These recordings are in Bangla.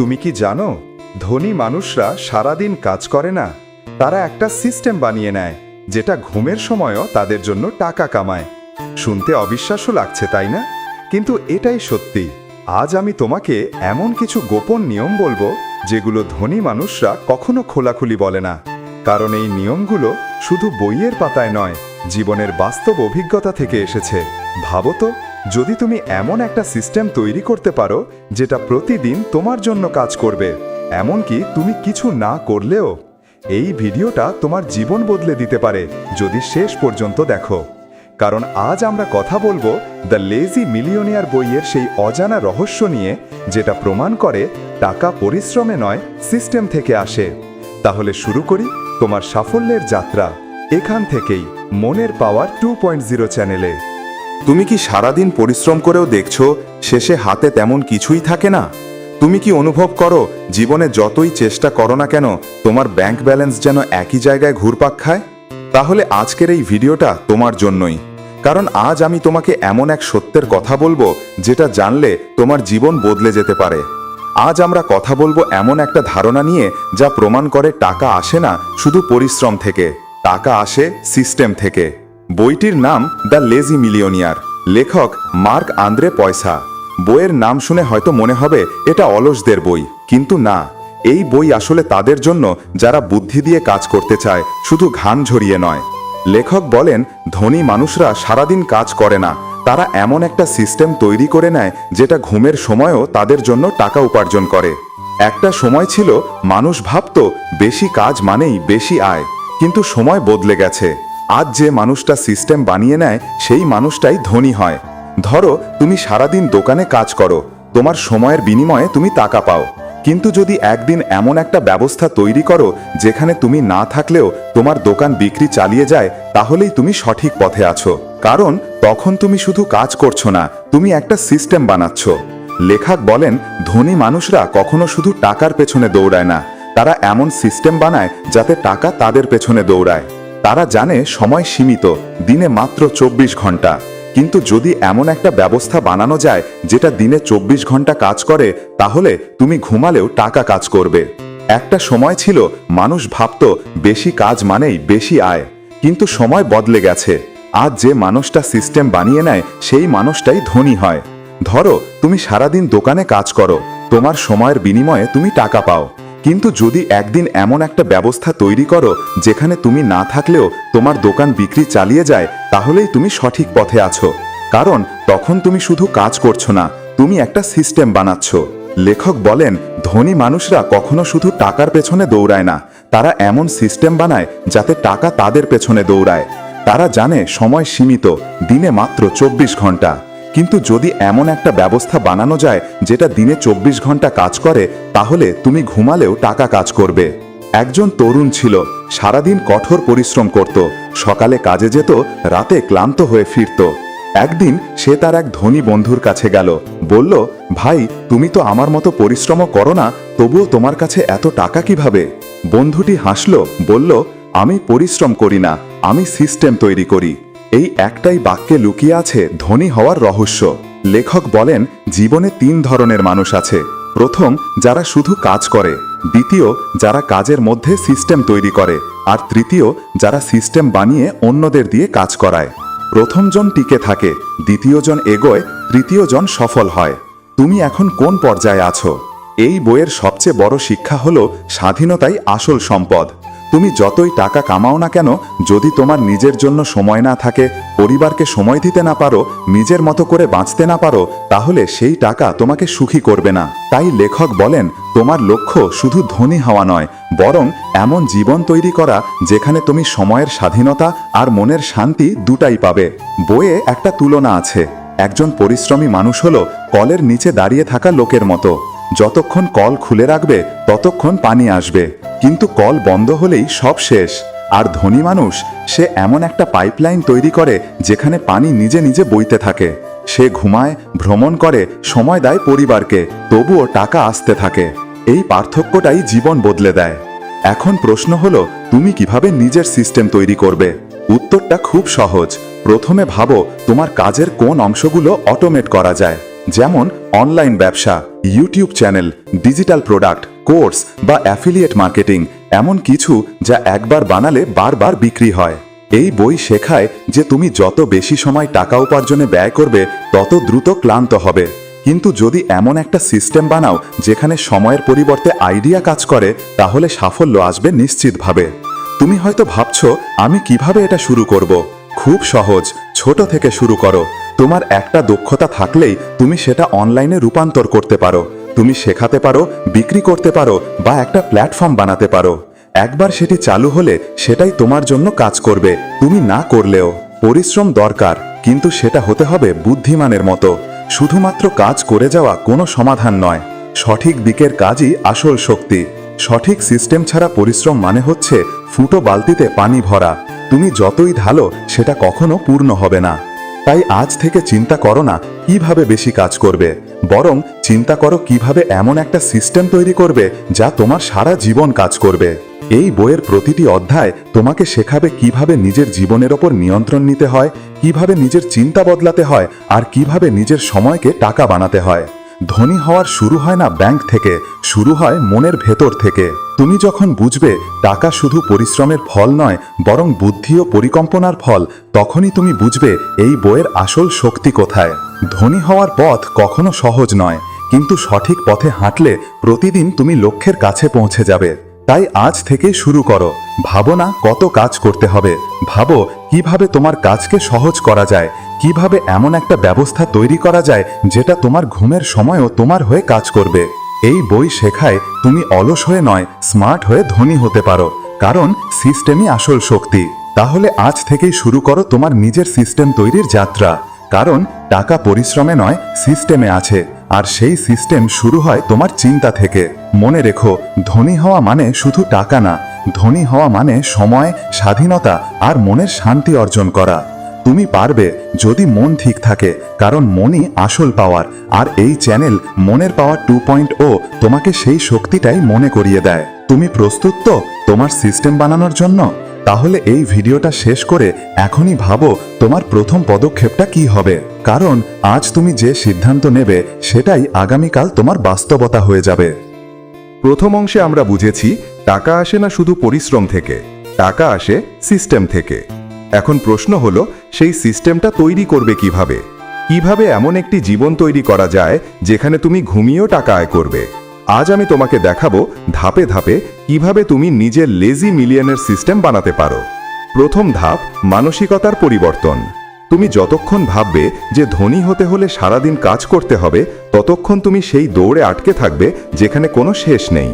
তুমি কি জানো, ধনী মানুষরা সারাদিন কাজ করে না? তারা একটা সিস্টেম বানিয়ে নেয়, যেটা ঘুমের সময়ও তাদের জন্য টাকা কামায়। শুনতে অবিশ্বাস্য লাগছে, তাই না? কিন্তু এটাই সত্যি। আজ আমি তোমাকে এমন কিছু গোপন নিয়ম বলব, যেগুলো ধনী মানুষরা কখনো খোলাখুলি বলে না। কারণ এই নিয়মগুলো শুধু বইয়ের পাতায় নয়, জীবনের বাস্তব অভিজ্ঞতা থেকে এসেছে। ভাবো তো যদি তুমি এমন একটা সিস্টেম তৈরি করতে পারো যেটা প্রতিদিন তোমার জন্য কাজ করবে, এমনকি তুমি কিছু না করলেও, এই ভিডিওটা তোমার জীবন বদলে দিতে পারে যদি শেষ পর্যন্ত দেখো। কারণ আজ আমরা কথা বলব দ্য লেজি মিলিয়নিয়ার বইয়ের সেই অজানা রহস্য নিয়ে, যেটা প্রমাণ করে টাকা পরিশ্রমে নয়, সিস্টেম থেকে আসে। তাহলে শুরু করি তোমার সাফল্যের যাত্রা। এখান থেকেই মনের পাওয়ার টু পয়েন্ট জিরো চ্যানেলে। তুমি কি সারাদিন পরিশ্রম করেও দেখছ, শেষে হাতে তেমন কিছুই থাকে না? তুমি কি অনুভব করো, জীবনে যতই চেষ্টা করো না কেন, তোমার ব্যাংক ব্যালেন্স যেন একই জায়গায় ঘুরপাক খায়? তাহলে আজকের এই ভিডিওটা তোমার জন্যই। কারণ আজ আমি তোমাকে এমন এক সত্যের কথা বলব, যেটা জানলে তোমার জীবন বদলে যেতে পারে। আজ আমরা কথা বলব এমন একটা ধারণা নিয়ে, যা প্রমাণ করে টাকা আসে না শুধু পরিশ্রম থেকে। টাকা আসে সিস্টেম থেকে। বইটির নাম দ্য লেজি মিলিয়নিয়ার লেখক মার্ক আন্দ্রে পয়সা। বইয়ের নাম শুনে হয়তো মনে হবে এটা অলসদের বই, কিন্তু না। এই বই আসলে তাদের জন্য যারা বুদ্ধি দিয়ে কাজ করতে চায়, শুধু ঘান ঝরিয়ে নয়। লেখক বলেন, ধনী মানুষরা সারাদিন কাজ করে না। তারা এমন একটা সিস্টেম তৈরি করে নেয় যেটা ঘুমের সময়ও তাদের জন্য টাকা উপার্জন করে। একটা সময় ছিল, মানুষ ভাবত, বেশি কাজ মানেই বেশি আয়। কিন্তু সময় বদলে গেছে। আজ যে মানুষটা সিস্টেম বানিয়ে নেয়, সেই মানুষটাই ধনী হয়। ধরো, তুমি সারাদিন দোকানে কাজ করো, তোমার সময়ের বিনিময়ে তুমি টাকা পাও। কিন্তু যদি একদিন এমন একটা ব্যবস্থা তৈরি করো, যেখানে তুমি না থাকলেও তোমার দোকান বিক্রি চালিয়ে যায়, তাহলেই তুমি সঠিক পথে আছো। কারণ, তখন তুমি শুধু কাজ করছ না, তুমি একটা সিস্টেম বানাচ্ছ। লেখক বলেন, ধনী মানুষরা কখনো শুধু টাকার পেছনে দৌড়ায় না, তারা এমন সিস্টেম বানায় যাতে টাকা তাদের পেছনে দৌড়ায়। তারা জানে সময় সীমিত, দিনে মাত্র চব্বিশ ঘণ্টা। কিন্তু যদি এমন একটা ব্যবস্থা বানানো যায় যেটা দিনে চব্বিশ ঘণ্টা কাজ করে, তাহলে তুমি ঘুমালেও টাকা কাজ করবে। একটা সময় ছিল, মানুষ ভাবত বেশি কাজ মানেই বেশি আয়। কিন্তু সময় বদলে গেছে। আজ যে মানুষটা সিস্টেম বানিয়ে নেয়, সেই মানুষটাই ধনী হয়। ধরো, তুমি সারাদিন দোকানে কাজ করো। তোমার সময়ের বিনিময়ে তুমি টাকা পাও। কিন্তু যদি একদিন এমন একটা ব্যবস্থা তৈরি করো, যেখানে তুমি না থাকলেও তোমার দোকান বিক্রি চালিয়ে যায়, তাহলেই তুমি সঠিক পথে আছো। কারণ তখন তুমি শুধু কাজ করছ না, তুমি একটা সিস্টেম বানাচ্ছ। লেখক বলেন, ধনী মানুষরা কখনো শুধু টাকার পেছনে দৌড়ায় না, তারা এমন সিস্টেম বানায় যাতে টাকা তাদের পেছনে দৌড়ায়। তারা জানে সময় সীমিত, দিনে মাত্র চব্বিশ ঘণ্টা। কিন্তু যদি এমন একটা ব্যবস্থা বানানো যায় যেটা দিনে চব্বিশ ঘণ্টা কাজ করে, তাহলে তুমি ঘুমালেও টাকা কাজ করবে। একজন তরুণ ছিল, সারাদিন কঠোর পরিশ্রম করত, সকালে কাজে যেত, রাতে ক্লান্ত হয়ে ফিরত। একদিন সে তার এক ধনী বন্ধুর কাছে গেল, বলল, ভাই, তুমি তো আমার মতো পরিশ্রমও করো না, তবুও তোমার কাছে এত টাকা কীভাবে? বন্ধুটি হাসল, বলল, আমি পরিশ্রম করি না, আমি সিস্টেম তৈরি করি। এই একটাই বাক্যে লুকিয়ে আছে ধনী হওয়ার রহস্য। লেখক বলেন, জীবনে তিন ধরনের মানুষ আছে। প্রথম, যারা শুধু কাজ করে। দ্বিতীয়, যারা কাজের মধ্যে সিস্টেম তৈরি করে। আর তৃতীয়, যারা সিস্টেম বানিয়ে অন্যদের দিয়ে কাজ করায়। প্রথমজন টিকে থাকে দ্বিতীয়জন এগোয় তৃতীয়জন সফল হয়। তুমি এখন কোন পর্যায়ে আছো? এই বইয়ের সবচেয়ে বড় শিক্ষা হল স্বাধীনতাই আসল সম্পদ। তুমি যতই টাকা কামাও না কেন, যদি তোমার নিজের জন্য সময় না থাকে, পরিবারকে সময় দিতে না পারো, নিজের মতো করে বাঁচতে না পারো, তাহলে সেই টাকা তোমাকে সুখী করবে না। তাই লেখক বলেন, তোমার লক্ষ্য শুধু ধনী হওয়া নয়, বরং এমন জীবন তৈরি করা যেখানে তুমি সময়ের স্বাধীনতা আর মনের শান্তি দুটাই পাবে। বইয়ে একটা তুলনা আছে, একজন পরিশ্রমী মানুষ হলো কলের নিচে দাঁড়িয়ে থাকা লোকের মতো। যতক্ষণ কল খুলে রাখবে, ততক্ষণ পানি আসবে। কিন্তু কল বন্ধ হলেই সব শেষ। আর ধনী মানুষ, সে এমন একটা পাইপলাইন তৈরি করে, যেখানে পানি নিজে নিজে বইতে থাকে। সে ঘুমায়, ভ্রমণ করে, সময় দেয় পরিবারকে, তবুও টাকা আসতে থাকে। এই পার্থক্যটাই জীবন বদলে দেয়। এখন প্রশ্ন হলো, তুমি কীভাবে নিজের সিস্টেম তৈরি করবে? উত্তরটা খুব সহজ। প্রথমে ভাবো, তোমার কাজের কোন অংশগুলো অটোমেট করা যায়। যেমন, অনলাইন ব্যবসা। YouTube channel, digital product, course বা অ্যাফিলিয়েট মার্কেটিং এমন কিছু যা একবার বানালে বারবার বিক্রি হয়। এই বই শেখায় যে তুমি যত বেশি সময় টাকা উপার্জনে ব্যয় করবে, তত দ্রুত ক্লান্ত হবে। কিন্তু যদি এমন একটা সিস্টেম বানাও যেখানে সময়ের পরিবর্তে আইডিয়া কাজ করে, তাহলে সাফল্য আসবে নিশ্চিতভাবে। তুমি হয়তো ভাবছ, আমি কীভাবে এটা শুরু করব? খুব সহজ, ছোট থেকে শুরু করো। তোমার একটা দক্ষতা থাকলেই তুমি সেটা অনলাইনে রূপান্তর করতে পারো। তুমি শেখাতে পারো, বিক্রি করতে পারো বা একটা প্ল্যাটফর্ম বানাতে পারো। একবার সেটি চালু হলে সেটাই তোমার জন্য কাজ করবে। তুমি না করলেও পরিশ্রম দরকার, কিন্তু সেটা হতে হবে বুদ্ধিমানের মতো। শুধুমাত্র কাজ করে যাওয়া কোনো সমাধান নয়। সঠিক দিকের কাজই আসল শক্তি। সঠিক সিস্টেম ছাড়া পরিশ্রম মানে হচ্ছে ফুটো বালতিতে পানি ভরা। তুমি যতই ঢালো, সেটা কখনো পূর্ণ হবে না। তাই আজ থেকে চিন্তা করো না কীভাবে বেশি কাজ করবে, বরং চিন্তা করো কীভাবে এমন একটা সিস্টেম তৈরি করবে যা তোমার সারা জীবন কাজ করবে। এই বইয়ের প্রতিটি অধ্যায় তোমাকে শেখাবে কীভাবে নিজের জীবনের ওপর নিয়ন্ত্রণ নিতে হয়, কীভাবে নিজের চিন্তা বদলাতে হয়, আর কীভাবে নিজের সময়কে টাকা বানাতে হয়। ধনী হওয়ার শুরু হয় না ব্যাংক থেকে, শুরু হয় মনের ভেতর থেকে। তুমি যখন বুঝবে, টাকা শুধু পরিশ্রমের ফল নয়, বরং বুদ্ধি ও পরিকল্পনার ফল, তখনই তুমি বুঝবে এই বইয়ের আসল শক্তি কোথায়। ধনী হওয়ার পথ কখনো সহজ নয়, কিন্তু সঠিক পথে হাঁটলে প্রতিদিন তুমি লক্ষ্যের কাছে পৌঁছে যাবে। তাই আজ থেকে শুরু করো। ভাবো না কত কাজ করতে হবে। ভাবো কীভাবে তোমার কাজকে সহজ করা যায়। কীভাবে এমন একটা ব্যবস্থা তৈরি করা যায় যেটা তোমার ঘুমের সময়ও তোমার হয়ে কাজ করবে? এই বই শেখায় তুমি অলস হয়ে নয়, স্মার্ট হয়ে ধনী হতে পারো। কারণ সিস্টেমই আসল শক্তি। তাহলে আজ থেকেই শুরু করো তোমার নিজের সিস্টেম তৈরির যাত্রা। কারণ টাকা পরিশ্রমে নয়, সিস্টেমে আছে। আর সেই সিস্টেম শুরু হয় তোমার চিন্তা থেকে। মনে রেখো, ধনী হওয়া মানে শুধু টাকা না। ধনী হওয়া মানে সময়, স্বাধীনতা আর মনের শান্তি অর্জন করা। তুমি পারবে যদি মন ঠিক থাকে, কারণ মনই আসল পাওয়ার, আর এই চ্যানেল মনের পাওয়ার টু পয়েন্ট ও তোমাকে সেই শক্তিটাই মনে করিয়ে দেয়। তুমি প্রস্তুত তো তোমার সিস্টেম বানানোর জন্য? তাহলে এই ভিডিওটা শেষ করে এখনই ভাবো তোমার প্রথম পদক্ষেপটা কি হবে। কারণ আজ তুমি যে সিদ্ধান্ত নেবে, সেটাই আগামীকাল তোমার বাস্তবতা হয়ে যাবে। প্রথম অংশে আমরা বুঝেছি, টাকা আসে না শুধু পরিশ্রম থেকে, টাকা আসে সিস্টেম থেকে। এখন প্রশ্ন হলো, সেই সিস্টেমটা তৈরি করবে কীভাবে? কীভাবে এমন একটি জীবন তৈরি করা যায়, যেখানে তুমি ঘুমিয়েও টাকা আয় করবে? আজ আমি তোমাকে দেখাবো ধাপে ধাপে কীভাবে তুমি নিজের লেজি মিলিয়নের সিস্টেম বানাতে পারো। প্রথম ধাপ, মানসিকতার পরিবর্তন। তুমি যতক্ষণ ভাববে যে ধনী হতে হলে সারাদিন কাজ করতে হবে, ততক্ষণ তুমি সেই দৌড়ে আটকে থাকবে, যেখানে কোনো শেষ নেই।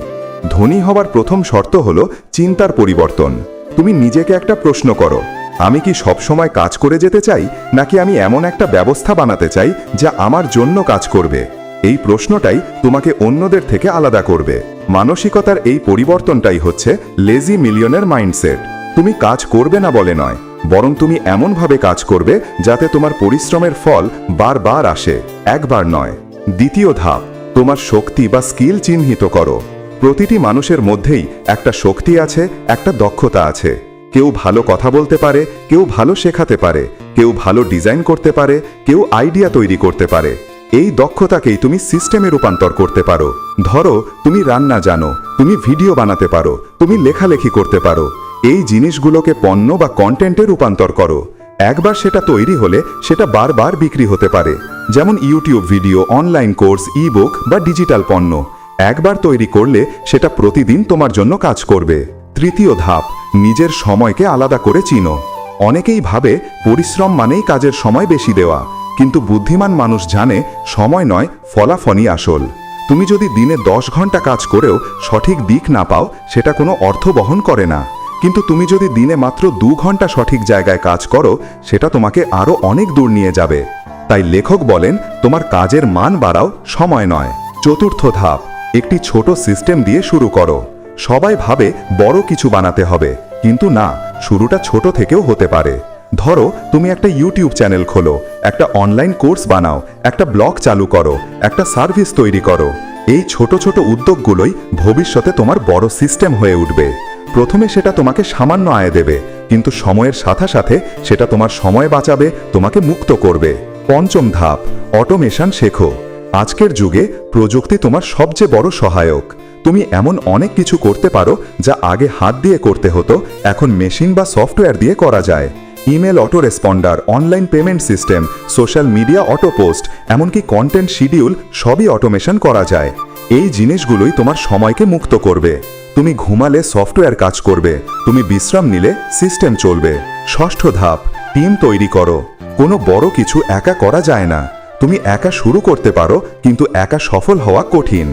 ধনী হবার প্রথম শর্ত হলো, চিন্তার পরিবর্তন। তুমি নিজেকে একটা প্রশ্ন করো আমি কি সবসময় কাজ করে যেতে চাই, নাকি আমি এমন একটা ব্যবস্থা বানাতে চাই যা আমার জন্য কাজ করবে? এই প্রশ্নটাই তোমাকে অন্যদের থেকে আলাদা করবে। মানসিকতার এই পরিবর্তনটাই হচ্ছে লেজি মিলিয়নের মাইন্ডসেট তুমি কাজ করবে না বলে নয়, বরং তুমি এমনভাবে কাজ করবে যাতে তোমার পরিশ্রমের ফল বারবার আসে, একবার নয়। দ্বিতীয় ধাপ, তোমার শক্তি বা স্কিল চিহ্নিত করো। প্রতিটি মানুষের মধ্যেই একটা শক্তি আছে, একটা দক্ষতা আছে। কেউ ভালো কথা বলতে পারে, কেউ ভালো শেখাতে পারে, কেউ ভালো ডিজাইন করতে পারে, কেউ আইডিয়া তৈরি করতে পারে। এই দক্ষতাকেই তুমি সিস্টেমে রূপান্তর করতে পারো। ধরো, তুমি রান্না জানো, তুমি ভিডিও বানাতে পারো, তুমি লেখালেখি করতে পারো। এই জিনিসগুলোকে পণ্য বা কন্টেন্টে রূপান্তর করো। একবার সেটা তৈরি হলে সেটা বারবার বিক্রি হতে পারে। যেমন YouTube video online course e book বা ডিজিটাল পণ্য। একবার তৈরি করলে সেটা প্রতিদিন তোমার জন্য কাজ করবে। তৃতীয় ধাপ, নিজের সময়কে আলাদা করে চিনো। অনেকেই ভাবে পরিশ্রম মানেই কাজের সময় বেশি দেওয়া, কিন্তু বুদ্ধিমান মানুষ জানে সময় নয়, ফলাফলই আসল। তুমি যদি দিনে দশ ঘণ্টা কাজ করেও সঠিক দিক না পাও, সেটা কোনো অর্থ বহন করে না। কিন্তু তুমি যদি দিনে মাত্র দু ঘণ্টা সঠিক জায়গায় কাজ করো, সেটা তোমাকে আরও অনেক দূর নিয়ে যাবে। তাই লেখক বলেন, তোমার কাজের মান বাড়াও, সময় নয়। চতুর্থ ধাপ, একটি ছোট সিস্টেম দিয়ে শুরু করো। সবাই ভাবে বড় কিছু বানাতে হবে। কিন্তু না, শুরুটা ছোট থেকেও হতে পারে। ধরো, তুমি একটা ইউটিউব চ্যানেল খোলো, একটা অনলাইন কোর্স বানাও, একটা ব্লগ চালু করো, একটা সার্ভিস তৈরি করো। এই ছোট ছোট উদ্যোগগুলোই ভবিষ্যতে তোমার বড় সিস্টেম হয়ে উঠবে। প্রথমে সেটা তোমাকে সামান্য আয় দেবে, কিন্তু সময়ের সাথে সাথে সেটা তোমার সময় বাঁচাবে, তোমাকে মুক্ত করবে। পঞ্চম ধাপ, অটোমেশন শেখো। আজকের যুগে প্রযুক্তি তোমার সবচেয়ে বড় সহায়ক। তুমি এমন অনেক কিছু করতে পারো যা আগে হাত দিয়ে করতে হতো, এখন মেশিন বা সফটওয়্যার দিয়ে করা যায়। Email auto responder online payment system, social media auto post এমনকি কন্টেন্ট শিডিউল, সবই অটোমেশন করা যায়। এই জিনিসগুলোই তোমার সময়কে মুক্ত করবে। তুমি ঘুমালে সফটওয়্যার কাজ করবে, তুমি বিশ্রাম নিলে সিস্টেম চলবে। ষষ্ঠ ধাপ, টিম তৈরি করো। কোনো বড় কিছু একা করা যায় না। তুমি একা শুরু করতে পারো, কিন্তু একা সফল হওয়া কঠিন।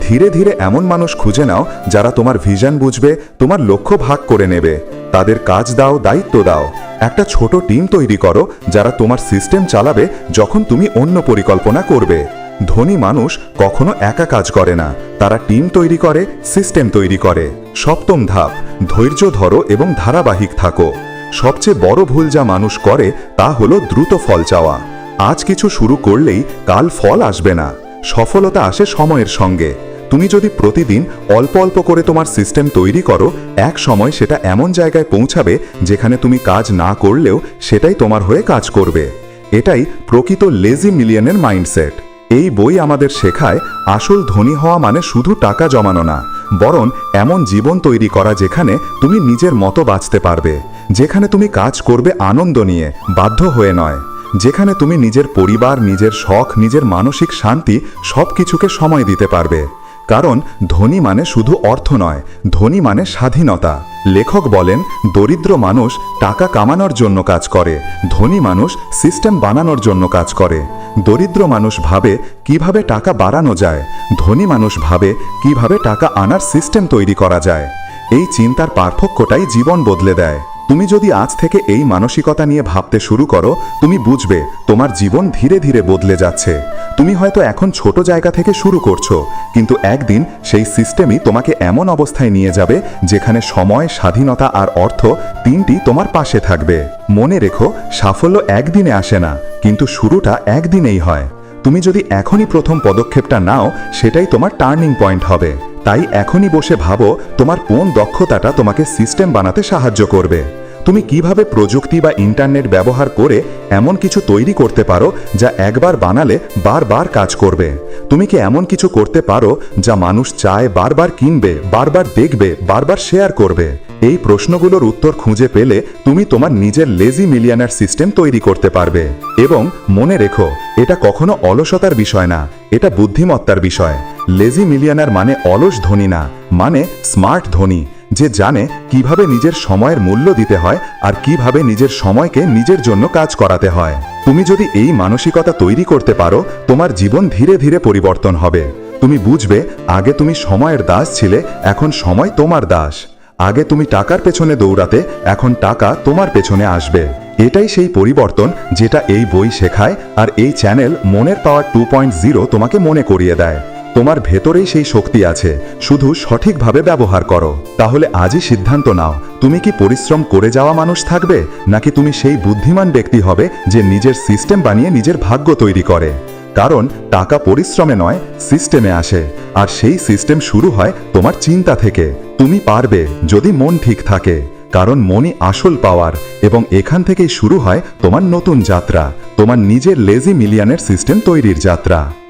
ধীরে ধীরে এমন মানুষ খুঁজে নাও যারা তোমার ভিশন বুঝবে, তোমার লক্ষ্য ভাগ করে নেবে। তাদের কাজ দাও, দায়িত্ব দাও। একটা ছোট টিম তৈরি করো যারা তোমার সিস্টেম চালাবে যখন তুমি অন্য পরিকল্পনা করবে। ধনী মানুষ কখনো একা কাজ করে না। তারা টিম তৈরি করে, সিস্টেম তৈরি করে। সপ্তম ধাপ, ধৈর্য ধরো এবং ধারাবাহিক থাকো। সবচেয়ে বড় ভুল যা মানুষ করে তা হলো দ্রুত ফল চাওয়া। আজ কিছু শুরু করলেই কাল ফল আসবে না। সফলতা আসে সময়ের সঙ্গে। তুমি যদি প্রতিদিন অল্প অল্প করে তোমার সিস্টেম তৈরি করো, এক সময় সেটা এমন জায়গায় পৌঁছাবে যেখানে তুমি কাজ না করলেও সেটাই তোমার হয়ে কাজ করবে। এটাই প্রকৃত লেজি মিলিয়নের মাইন্ডসেট এই বই আমাদের শেখায়, আসল ধনী হওয়া মানে শুধু টাকা জমানো না, বরং এমন জীবন তৈরি করা যেখানে তুমি নিজের মতো বাঁচতে পারবে, যেখানে তুমি কাজ করবে আনন্দ নিয়ে, বাধ্য হয়ে নয়। যেখানে তুমি নিজের পরিবার, নিজের শখ, নিজের মানসিক শান্তি সব কিছুকে সময় দিতে পারবে। কারণ ধনী মানে শুধু অর্থ নয়, ধনী মানে স্বাধীনতা। লেখক বলেন, দরিদ্র মানুষ টাকা কামানোর জন্য কাজ করে, ধনী মানুষ সিস্টেম বানানোর জন্য কাজ করে। দরিদ্র মানুষ ভাবে কীভাবে টাকা বাড়ানো যায়, ধনী মানুষ ভাবে কীভাবে টাকা আনার সিস্টেম তৈরি করা যায়। এই চিন্তার পার্থক্যটাই জীবন বদলে দেয়। তুমি যদি আজ থেকে এই মানসিকতা নিয়ে ভাবতে শুরু করো, তুমি বুঝবে তোমার জীবন ধীরে ধীরে বদলে যাচ্ছে। তুমি হয়তো এখন ছোট জায়গা থেকে শুরু করছ, কিন্তু একদিন সেই সিস্টেমই তোমাকে এমন অবস্থায় নিয়ে যাবে যেখানে সময়, স্বাধীনতা আর অর্থ তিনটি তোমার পাশে থাকবে। মনে রেখো, সাফল্য একদিনে আসে না, কিন্তু শুরুটা একদিনেই হয়। তুমি যদি এখনই প্রথম পদক্ষেপটা নাও, সেটাই তোমার টার্নিং পয়েন্ট হবে। তাই এখনই বসে ভাবো, তোমার কোন দক্ষতাটা তোমাকে সিস্টেম বানাতে সাহায্য করবে। তুমি কীভাবে প্রযুক্তি বা ইন্টারনেট ব্যবহার করে এমন কিছু তৈরি করতে পারো যা একবার বানালে বারবার কাজ করবে? তুমি কি এমন কিছু করতে পারো যা মানুষ চায় বারবার কিনবে, বারবার দেখবে, বারবার শেয়ার করবে? এই প্রশ্নগুলোর উত্তর খুঁজে পেলে তুমি তোমার নিজের লেজি মিলিয়ানার সিস্টেম তৈরি করতে পারবে। এবং মনে রেখো, এটা কখনো অলসতার বিষয় না, এটা বুদ্ধিমত্তার বিষয়। লেজি মিলিয়ানার মানে অলস ধনী না মানে স্মার্ট ধনী। যে জানে কীভাবে নিজের সময়ের মূল্য দিতে হয় আর কীভাবে নিজের সময়কে নিজের জন্য কাজ করাতে হয়। তুমি যদি এই মানসিকতা তৈরি করতে পারো, তোমার জীবন ধীরে ধীরে পরিবর্তন হবে। তুমি বুঝবে, আগে তুমি সময়ের দাস ছিলে, এখন সময় তোমার দাস। আগে তুমি টাকার পেছনে দৌড়াতে, এখন টাকা তোমার পেছনে আসবে। এটাই সেই পরিবর্তন যেটা এই বই শেখায় আর এই চ্যানেল মনের পাওয়ার টু পয়েন্ট জিরো তোমাকে মনে করিয়ে দেয়। তোমার ভেতরেই সেই শক্তি আছে। শুধু সঠিকভাবে ব্যবহার করো। তাহলে আজই সিদ্ধান্ত নাও, তুমি কি পরিশ্রম করে যাওয়া মানুষ থাকবে, নাকি তুমি সেই বুদ্ধিমান ব্যক্তি হবে যে নিজের সিস্টেম বানিয়ে নিজের ভাগ্য তৈরি করে? কারণ টাকা পরিশ্রমে নয়, সিস্টেমে আসে। আর সেই সিস্টেম শুরু হয় তোমার চিন্তা থেকে। তুমি পারবে যদি মন ঠিক থাকে। কারণ মনই আসল পাওয়ার, এবং এখান থেকেই শুরু হয় তোমার নতুন যাত্রা, তোমার নিজের লেজি মিলিয়নের সিস্টেম তৈরির যাত্রা।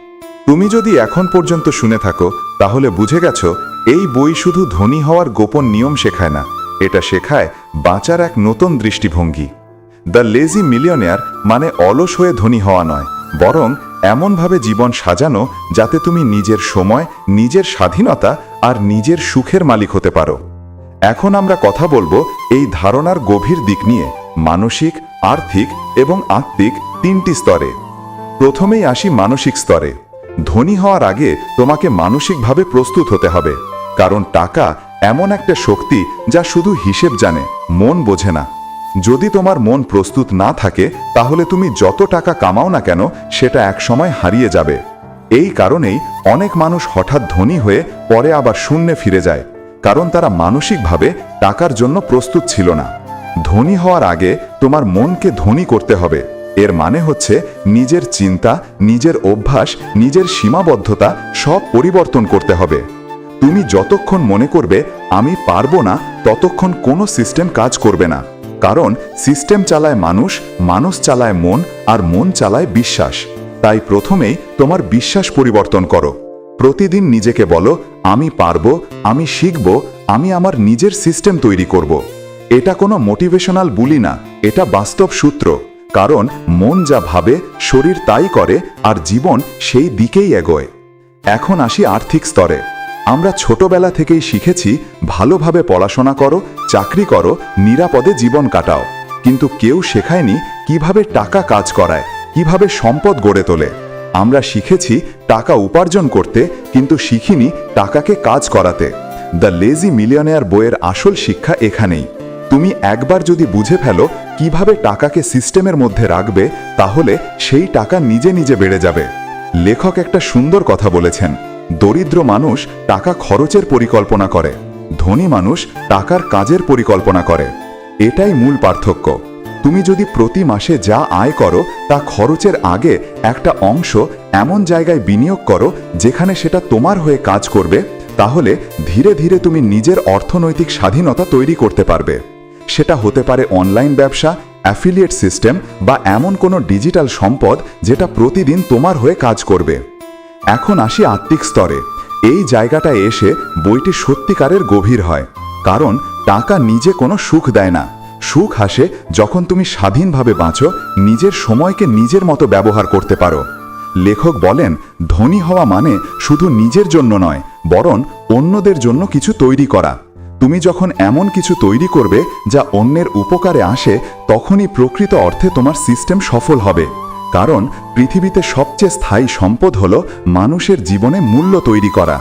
তুমি যদি এখন পর্যন্ত শুনে থাকো, তাহলে বুঝে গেছো, এই বই শুধু ধনী হওয়ার গোপন নিয়ম শেখায় না। এটা শেখায় বাঁচার এক নতুন দৃষ্টিভঙ্গি। দ্য লেজি মিলিয়নিয়ার মানে অলস হয়ে ধনী হওয়া নয়, বরং এমনভাবে জীবন সাজানো যাতে তুমি নিজের সময়, নিজের স্বাধীনতা আর নিজের সুখের মালিক হতে পারো। এখন আমরা কথা বলব এই ধারণার গভীর দিক নিয়ে, মানসিক, আর্থিক এবং আত্মিক তিনটি স্তরে। প্রথমেই আসি মানসিক স্তরে। ধনী হওয়ার আগে তোমাকে মানসিকভাবে প্রস্তুত হতে হবে, কারণ টাকা এমন একটা শক্তি যা শুধু হিসেব জানে, মন বোঝে না। যদি তোমার মন প্রস্তুত না থাকে, তাহলে তুমি যত টাকা কামাও না কেন, সেটা একসময় হারিয়ে যাবে। এই কারণেই অনেক মানুষ হঠাৎ ধনী হয়ে পরে আবার শূন্যে ফিরে যায়, কারণ তারা মানসিকভাবে টাকার জন্য প্রস্তুত ছিল না। ধনী হওয়ার আগে তোমার মনকে ধনী করতে হবে এর মানে হচ্ছে নিজের চিন্তা, নিজের অভ্যাস, নিজের সীমাবদ্ধতা সব পরিবর্তন করতে হবে। তুমি যতক্ষণ মনে করবে, আমি পারব না, ততক্ষণ কোনো সিস্টেম কাজ করবে না। কারণ সিস্টেম চালায় মানুষ মানুষ চালায় মন, আর মন চালায় বিশ্বাস। তাই প্রথমেই তোমার বিশ্বাস পরিবর্তন করো। প্রতিদিন নিজেকে বলো, আমি পারব, আমি শিখব, আমি আমার নিজের সিস্টেম তৈরি করব। এটা কোনো মোটিভেশনাল বুলি না, এটা বাস্তব সূত্র। কারণ মন যা ভাবে, শরীর তাই করে আর জীবন সেই দিকেই এগোয়। এখন আসি আর্থিক স্তরে। আমরা ছোটবেলা থেকেই শিখেছি, ভালোভাবে পড়াশোনা করো, চাকরি করো, নিরাপদে জীবন কাটাও। কিন্তু কেউ শেখায়নি কীভাবে টাকা কাজ করায়, কীভাবে সম্পদ গড়ে তোলে। আমরা শিখেছি টাকা উপার্জন করতে, কিন্তু শিখিনি টাকাকে কাজ করাতে। দ্য লেজি মিলিয়নেয়ার বইয়ের আসল শিক্ষা এখানেই। তুমি একবার যদি বুঝে ফেলো কীভাবে টাকাকে সিস্টেমের মধ্যে রাখবে, তাহলে সেই টাকা নিজে নিজে বেড়ে যাবে। লেখক একটা সুন্দর কথা বলেছেন, দরিদ্র মানুষ টাকা খরচের পরিকল্পনা করে, ধনী মানুষ টাকার কাজের পরিকল্পনা করে। এটাই মূল পার্থক্য। তুমি যদি প্রতি মাসে যা আয় করো, তা খরচের আগে একটা অংশ এমন জায়গায় বিনিয়োগ করো, যেখানে সেটা তোমার হয়ে কাজ করবে, তাহলে ধীরে ধীরে তুমি নিজের অর্থনৈতিক স্বাধীনতা তৈরি করতে পারবে। সেটা হতে পারে অনলাইন ব্যবসা অ্যাফিলিয়েট সিস্টেম বা এমন কোনো ডিজিটাল সম্পদ যেটা প্রতিদিন তোমার হয়ে কাজ করবে। এখন আসি আত্মিক স্তরে। এই জায়গাটায় এসে বইটি সত্যিকারের গভীর হয়। কারণ টাকা নিজে কোনো সুখ দেয় না। সুখ আসে যখন তুমি স্বাধীনভাবে বাঁচো, নিজের সময়কে নিজের মতো ব্যবহার করতে পারো। লেখক বলেন, ধনী হওয়া মানে শুধু নিজের জন্য নয়, বরং অন্যদের জন্য কিছু তৈরি করা। তুমি যখন এমন কিছু তৈরি করবে যা অন্যের উপকারে আসে, তখনই প্রকৃত অর্থে তোমার সিস্টেম সফল হবে। কারণ পৃথিবীতে সবচেয়ে স্থায়ী সম্পদ হল মানুষের জীবনে মূল্য তৈরি করা।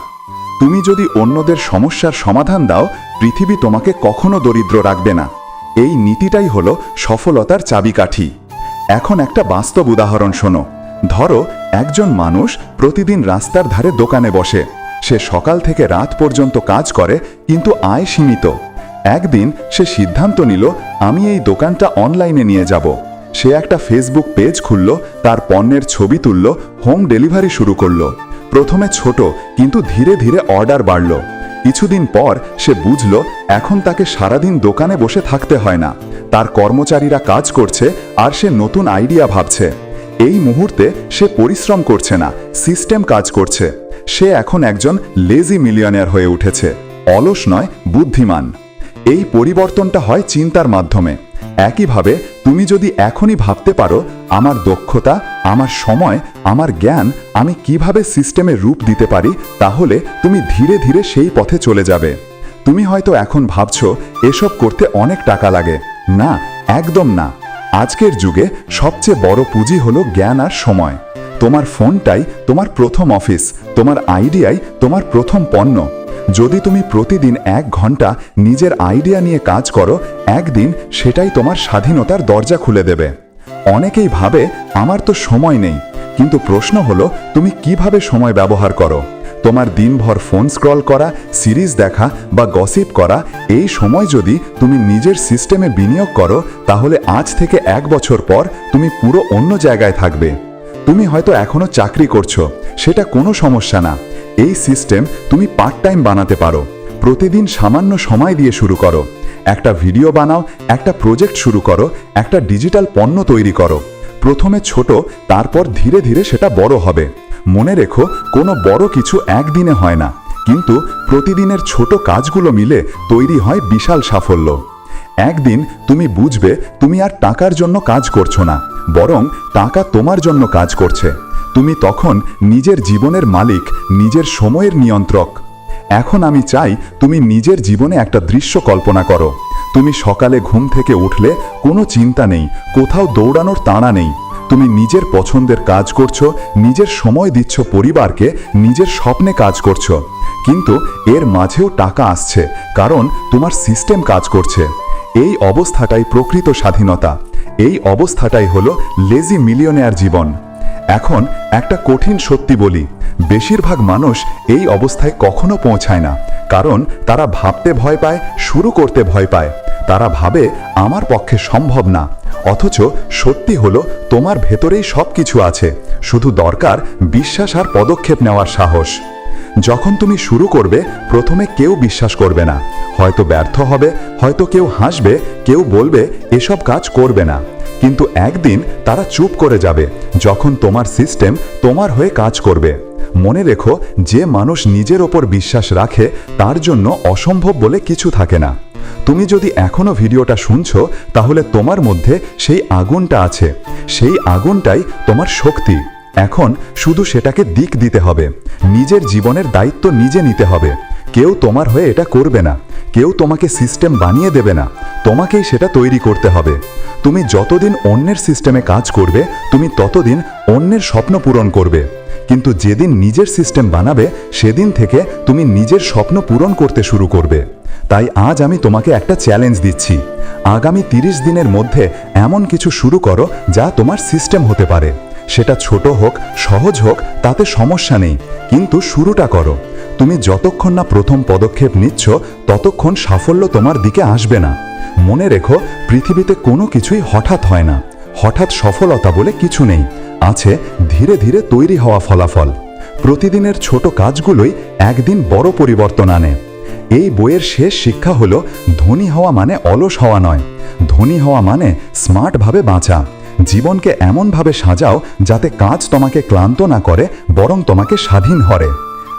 তুমি যদি অন্যদের সমস্যার সমাধান দাও, পৃথিবী তোমাকে কখনো দরিদ্র রাখবে না। এই নীতিটাই হলো সফলতার চাবিকাঠি। এখন একটা বাস্তব উদাহরণ শোনো। ধরো, একজন মানুষ প্রতিদিন রাস্তার ধারে দোকানে বসে। সে সকাল থেকে রাত পর্যন্ত কাজ করে, কিন্তু আয় সীমিত। একদিন সে সিদ্ধান্ত নিল, আমি এই দোকানটা অনলাইনে নিয়ে যাব। সে একটা ফেসবুক পেজ খুলল, তার পণ্যের ছবি তুলল, হোম ডেলিভারি শুরু করল। প্রথমে ছোট, কিন্তু ধীরে ধীরে অর্ডার বাড়ল। কিছুদিন পর সে বুঝল, এখন তাকে সারাদিন দোকানে বসে থাকতে হয় না। তার কর্মচারীরা কাজ করছে, আর সে নতুন আইডিয়া ভাবছে। এই মুহূর্তে সে পরিশ্রম করছে না, সিস্টেম কাজ করছে। সে এখন একজন লেজি মিলিয়নিয়ার হয়ে উঠেছে। অলস নয়, বুদ্ধিমান। এই পরিবর্তনটা হয় চিন্তার মাধ্যমে। একইভাবে তুমি যদি এখনই ভাবতে পারো, আমার দক্ষতা, আমার সময়, আমার জ্ঞান, আমি কীভাবে সিস্টেমে রূপ দিতে পারি, তাহলে তুমি ধীরে ধীরে সেই পথে চলে যাবে। তুমি হয়তো এখন ভাবছ, এসব করতে অনেক টাকা লাগে। না, একদম না। আজকের যুগে সবচেয়ে বড় পুঁজি হলো জ্ঞান আর সময়। তোমার ফোনটাই তোমার প্রথম অফিস, তোমার আইডিয়াই তোমার প্রথম পণ্য। যদি তুমি প্রতিদিন এক ঘণ্টা নিজের আইডিয়া নিয়ে কাজ করো, একদিন সেটাই তোমার স্বাধীনতার দরজা খুলে দেবে। অনেকেই ভাবে, আমার তো সময় নেই। কিন্তু প্রশ্ন হলো, তুমি কীভাবে সময় ব্যবহার করো? তোমার দিনভর ফোন স্ক্রল করা, সিরিজ দেখা বা গসিপ করা, এই সময় যদি তুমি নিজের সিস্টেমে বিনিয়োগ করো, তাহলে আজ থেকে এক বছর পর তুমি পুরো অন্য জায়গায় থাকবে। তুমি হয়তো এখনও চাকরি করছ, সেটা কোনো সমস্যা না। এই সিস্টেম তুমি পার্ট টাইম বানাতে পারো। প্রতিদিন সামান্য সময় দিয়ে শুরু করো। একটা ভিডিও বানাও, একটা প্রজেক্ট শুরু করো, একটা ডিজিটাল পণ্য তৈরি করো। প্রথমে ছোট, তারপর ধীরে ধীরে সেটা বড় হবে। মনে রেখো, কোনো বড় কিছু একদিনে হয় না। কিন্তু প্রতিদিনের ছোট কাজগুলো মিলে তৈরি হয় বিশাল সাফল্য। একদিন তুমি বুঝবে, তুমি আর টাকার জন্য কাজ করছ না, বরং টাকা তোমার জন্য কাজ করছে। তুমি তখন নিজের জীবনের মালিক, নিজের সময়ের নিয়ন্ত্রক। এখন আমি চাই তুমি নিজের জীবনে একটা দৃশ্য কল্পনা করো। তুমি সকালে ঘুম থেকে উঠলে কোনো চিন্তা নেই, কোথাও দৌড়ানোর তাড়া নেই। তুমি নিজের পছন্দের কাজ করছ, নিজের সময় দিচ্ছ পরিবারকে, নিজের স্বপ্নে কাজ করছ। কিন্তু এর মাঝেও টাকা আসছে, কারণ তোমার সিস্টেম কাজ করছে। এই অবস্থাটাই প্রকৃত স্বাধীনতা। এই অবস্থাটাই হলো লেজি মিলিয়নেয়ার জীবন। এখন একটা কঠিন সত্যি বলি, বেশিরভাগ মানুষ এই অবস্থায় কখনো পৌঁছায় না, কারণ তারা ভাবতে ভয় পায়, শুরু করতে ভয় পায়। তারা ভাবে আমার পক্ষে সম্ভব না। অথচ সত্যি হলো, তোমার ভেতরেই সব কিছু আছে। শুধু দরকার বিশ্বাস আর পদক্ষেপ নেওয়ার সাহস। যখন তুমি শুরু করবে, প্রথমে কেউ বিশ্বাস করবে না। হয়তো ব্যর্থ হবে, হয়তো কেউ হাসবে, কেউ বলবে, এসব কাজ করবে না। কিন্তু একদিন তারা চুপ করে যাবে, যখন তোমার সিস্টেম তোমার হয়ে কাজ করবে। মনে রেখো, যে মানুষ নিজের ওপর বিশ্বাস রাখে, তার জন্য অসম্ভব বলে কিছু থাকে না। তুমি যদি এখনও ভিডিওটা শুনছো, তাহলে তোমার মধ্যে সেই আগুনটা আছে। সেই আগুনটাই তোমার শক্তি। এখন শুধু সেটাকে দিক দিতে হবে। নিজের জীবনের দায়িত্ব নিজে নিতে হবে। কেউ তোমার হয়ে এটা করবে না। কেউ তোমাকে সিস্টেম বানিয়ে দেবে না। তোমাকেই সেটা তৈরি করতে হবে। তুমি যতদিন অন্যের সিস্টেমে কাজ করবে, তুমি ততদিন অন্যের স্বপ্ন পূরণ করবে। কিন্তু যেদিন নিজের সিস্টেম বানাবে, সেদিন থেকে তুমি নিজের স্বপ্ন পূরণ করতে শুরু করবে। তাই আজ আমি তোমাকে একটা চ্যালেঞ্জ দিচ্ছি। আগামী তিরিশ দিনের মধ্যে এমন কিছু শুরু করো যা তোমার সিস্টেম হতে পারে। সেটা ছোট হোক, সহজ হোক, তাতে সমস্যা নেই, কিন্তু শুরুটা করো। তুমি যতক্ষণ না প্রথম পদক্ষেপ নিচ্ছ, ততক্ষণ সাফল্য তোমার দিকে আসবে না। মনে রেখো, পৃথিবীতে কোনো কিছুই হঠাৎ হয় না। হঠাৎ সফলতা বলে কিছু নেই। আছে ধীরে ধীরে তৈরি হওয়া ফলাফল। প্রতিদিনের ছোট কাজগুলোই একদিন বড় পরিবর্তন আনে। এই বইয়ের শেষ শিক্ষা হলো ধনী হওয়া মানে অলস হওয়া নয়। ধনী হওয়া মানে স্মার্টভাবে বাঁচা। জীবনকে এমনভাবে সাজাও যাতে কাজ তোমাকে ক্লান্ত না করে, বরং তোমাকে স্বাধীন হরে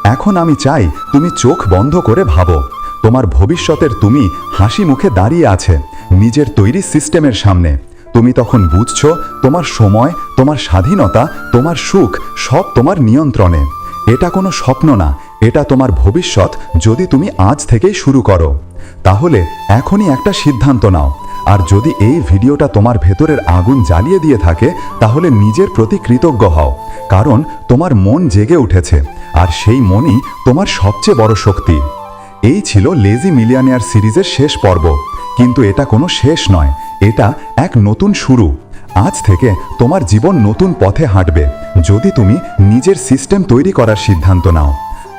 এখন আমি চাই তুমি চোখ বন্ধ করে ভাবো। তোমার ভবিষ্যতের তুমি হাসি মুখে দাঁড়িয়ে আছে, নিজের তৈরি সিস্টেমের সামনে। তুমি তখন বুঝছ তোমার সময়, তোমার স্বাধীনতা, তোমার সুখ সব তোমার নিয়ন্ত্রণে। এটা কোনো স্বপ্ন না এটা তোমার ভবিষ্যৎ যদি তুমি আজ থেকেই শুরু করো। তাহলে এখনই একটা সিদ্ধান্ত নাও। আর যদি এই ভিডিওটা তোমার ভেতরের আগুন জ্বালিয়ে দিয়ে থাকে, তাহলে নিজের প্রতি কৃতজ্ঞ হও। কারণ তোমার মন জেগে উঠেছে, আর সেই মনই তোমার সবচেয়ে বড় শক্তি। এই ছিল লেজি মিলিয়ানিয়ার সিরিজের শেষ পর্ব। কিন্তু এটা কোনো শেষ নয়, এটা এক নতুন শুরু। আজ থেকে তোমার জীবন নতুন পথে হাঁটবে। যদি তুমি নিজের সিস্টেম তৈরি করার সিদ্ধান্ত নাও।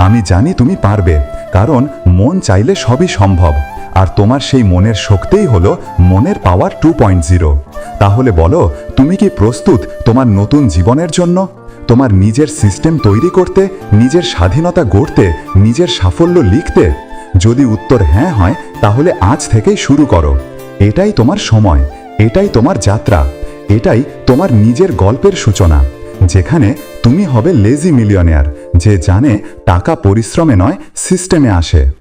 আমি জানি তুমি পারবে, কারণ মন চাইলে সবই সম্ভব। আর তোমার সেই মনের শক্তিই হলো মনের পাওয়ার টু পয়েন্ট জিরো তাহলে বলো, তুমি কি প্রস্তুত তোমার নতুন জীবনের জন্য? তোমার নিজের সিস্টেম তৈরি করতে, নিজের স্বাধীনতা গড়তে, নিজের সাফল্য লিখতে? যদি উত্তর হ্যাঁ হয়, তাহলে আজ থেকেই শুরু করো। এটাই তোমার সময়, এটাই তোমার যাত্রা, এটাই তোমার নিজের গল্পের সূচনা, যেখানে তুমি হবে লেজি মিলিয়নিয়ার যে জানে টাকা পরিশ্রমে নয় সিস্টেমে আসে।